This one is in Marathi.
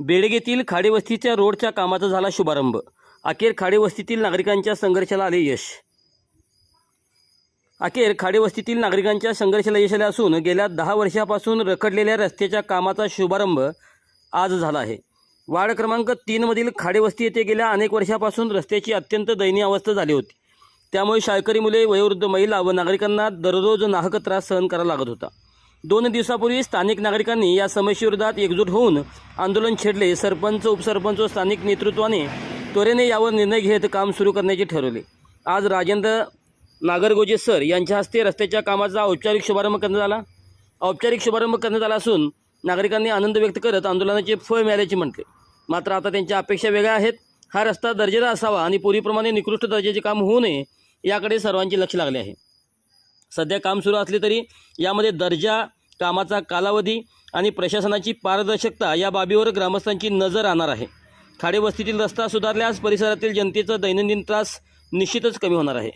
बेडगेतील खाडीवस्तीच्या रोडच्या कामाचा झाला शुभारंभ. अखेर खाडीवस्तीतील नागरिकांच्या संघर्षाला आले यश. अखेर खाडीवस्तीतील नागरिकांच्या संघर्षाला यश आले असून गेल्या दहा वर्षापासून रखडलेल्या रस्त्याच्या कामाचा शुभारंभ आज झाला आहे. वार्ड क्रमांक तीनमधील खाडीवस्ती येथे गेल्या अनेक वर्षापासून रस्त्याची अत्यंत दयनीय अवस्था झाली होती. त्यामुळे शाळकरी मुले वयोवृद्ध महिला व नागरिकांना दररोज नाहक त्रास सहन करावा लागत होता. दोन दिवसापूर्वी स्थानिक नागरिकांनी या समस्येविरोधात एकजूट होऊन आंदोलन छेडले. सरपंच उपसरपंच व स्थानिक नेतृत्वाने त्वरेने यावर निर्णय घेत काम सुरू करण्याचे ठरवले. आज राजेंद्र नागरगोजे सर यांच्या हस्ते रस्त्याच्या कामाचा औपचारिक शुभारंभ करण्यात आला. औपचारिक शुभारंभ करण्यात आला असून नागरिकांनी आनंद व्यक्त करत आंदोलनाचे फळ मिळाल्याचे म्हटले. मात्र आता त्यांच्या अपेक्षा वेगळ्या आहेत. हा रस्ता दर्जेदार असावा आणि पूर्वीप्रमाणे निकृष्ट दर्जाचे काम होऊ नये याकडे सर्वांचे लक्ष लागले आहे. सध्या काम सुरू असले तरी यामध्ये दर्जा कामाचा कालावधी आणि प्रशासनाची पारदर्शकता या बाबीवर ग्रामस्थांची नजर राहणार आहे. खाडे वस्तीतील रस्ता सुधारल्यास परिसरातील जनतेचा दैनंदिन त्रास निश्चितच कमी होणार आहे.